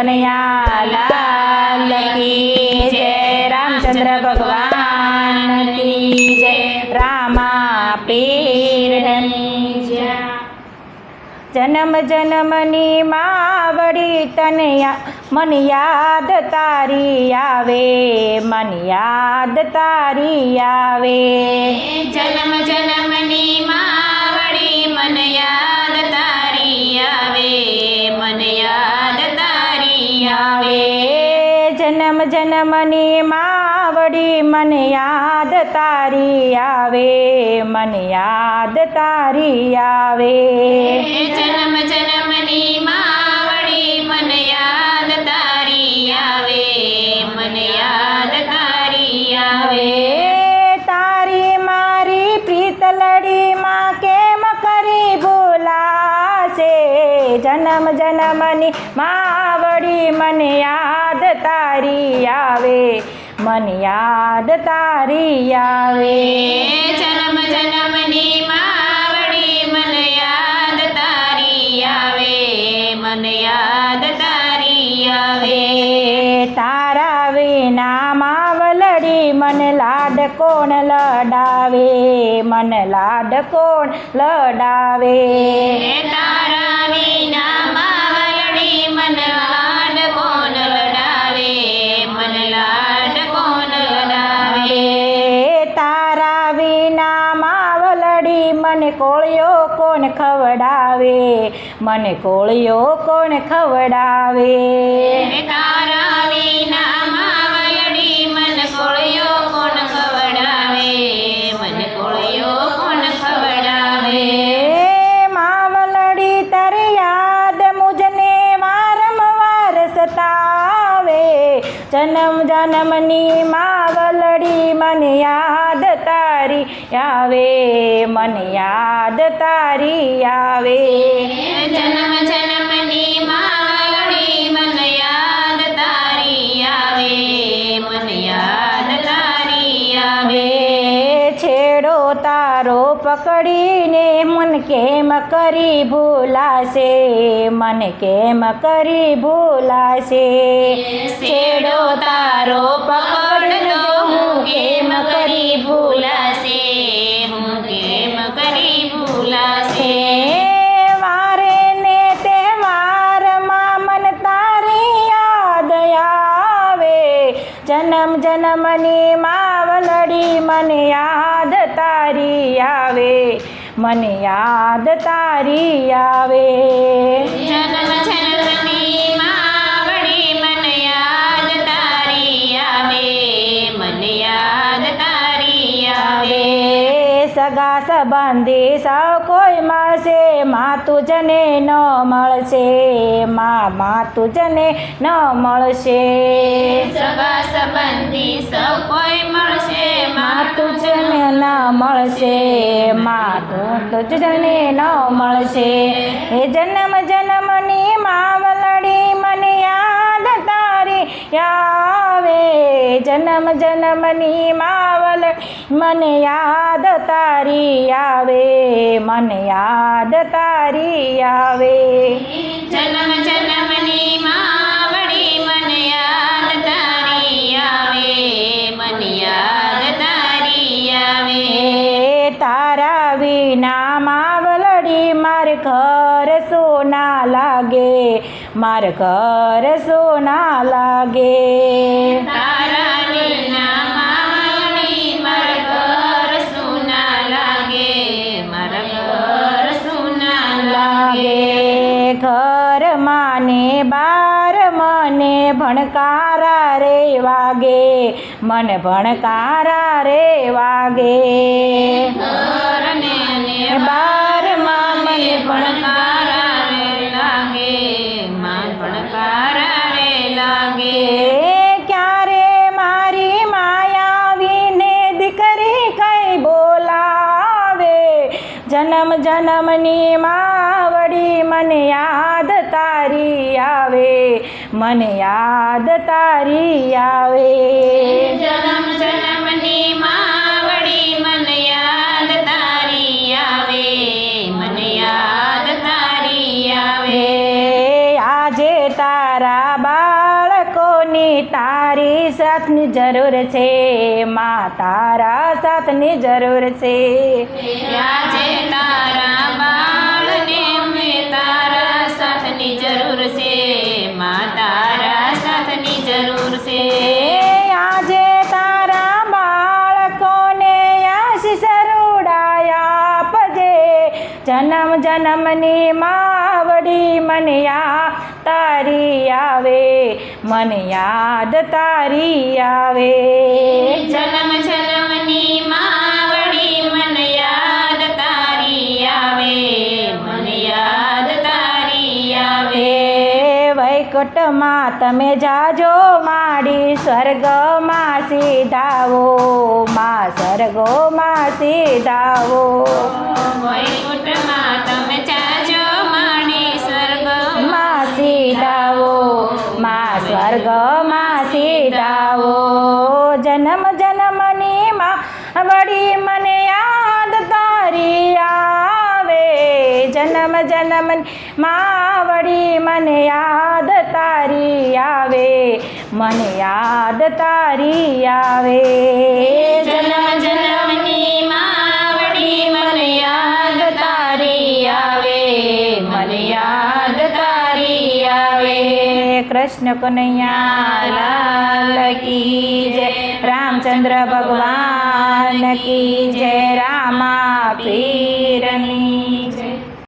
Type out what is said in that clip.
કનૈયા, લાલ કી જય, રામચંદ્ર ભગવાન કી જય, રામા પીરની જય. જન્મ જન્મની માવડી તને યા- મન યાદ તારી આવે, મન યાદ તારી આવે. જન્મ જન્મની માવડી, મન યાદ તારી આવે, મન યાદ જન્મ જન્મની માવડી મને યાદ તારી આવે મન યાદ તારી આવે. જન્મ જન્મની માવડી મને યાદ તારી આવે મને યાદ તારી આવે. તારી મારી પ્રીતલડીમાં કેમ કરી ભૂલાશે? જન્મ જન્મની માવડી મને યાદ તારી આવે મને યાદ તારી આવે. જન્મ જન્મની માવડી મને યાદ તારી આવે મને યાદ તારી આવે. આવે તારા વિના માવલડી મને લાડ કોણ લડાવે મન લાડ કોણ લડાવે. તારા વિના માવલડી મન ખવડાવે? મને કોળિયો કોણ ખવડાવે? તારા વિના માવલડી મન કોળિયો કોણ ખવડાવે? મન કોળિયો કોણ ખવડાવે? માવલડી તારે યાદ મુજને વારંવાર સતાવે જન્મ જન્મની માવલડી મને યાદ આવે મને યાદ તારી આવે. જન્મ જન્મની માવલડી મન યાદ તારી આવે મન યાદ તારી આવે આવે. છેડો તારો પકડીને મન કેમ કરી ભૂલાશે? મન કેમ કરી ભૂલાશે? છેડો તારો પકડતો હું કેમ કરી ભૂલાશે? માવલડી મને યાદ તારી આવે મને યાદ તારી આવે. સગા સંબંધી સૌ કોઈ મળશે માં તુજને ન મળશે. માં માં તુજને ન મળશે. સગા સંબંધી સૌ કોઈ મળશે? માં તુજને ન મળશે. માં તુજને ન મળશે. એ જન્મ જન્મની જન્મ જન્મની માવલ મને યાદ તારી આવે મને યાદ તારી આવે. જન્મ જન્મની માવડી મને યાદ તારી આવે મને યાદ તારી આવે. તારા વિના માવલડી માર ઘર સોના લાગે માર ઘર સોના લાગે. તારા મને ભણકારા રે વાગે. બારમાં મને ભણકારા રે લાગે. માન ભણકારા રે લાગે. ક્યારે મારી માયાવીને દીકરી કઈ બોલાવે? જન્મ જન્મની માવડી મને તારી આવે મને યાદ તારી આવે. જન્મ જન્મની માવડી મને યાદ તારી આવે મને યાદ તારી આવે. આજે તારા બાળકોની તારી સાથની જરૂર છે માં તારા સાથની જરૂર છે. આજે તારા જન્મ જન્મની માવડી મને યાદ તારી આવે મને યાદ તારી આવે. જન્મ જન્મની માવડી મન યાદ તારી આવે મને યાદ તારી આવે. વૈકુટમાં તમે જાજો માડી સ્વર્ગમાં સીધાવો. માં સ્વર્ગોમાં સીધાવો વૈકુંઠમાં તમે જાજો માડી સ્વર્ગમાં માં સીધાવો માં સ્વર્ગમાં સીધાવો જન્મ જન્મની માં વળી મને યાદ તારી આવે. જન્મ જન્મની માં વળી મને યાદ તારી આવે. મને યાદ તારી આવે. જન્મ જન્મની માવડી મને યાદ તારી આવે. મને યાદ તારી આવે. કૃષ્ણ કનૈયા લાલ કી જય. રામચંદ્ર ભગવાન કી જય. રામા પીરની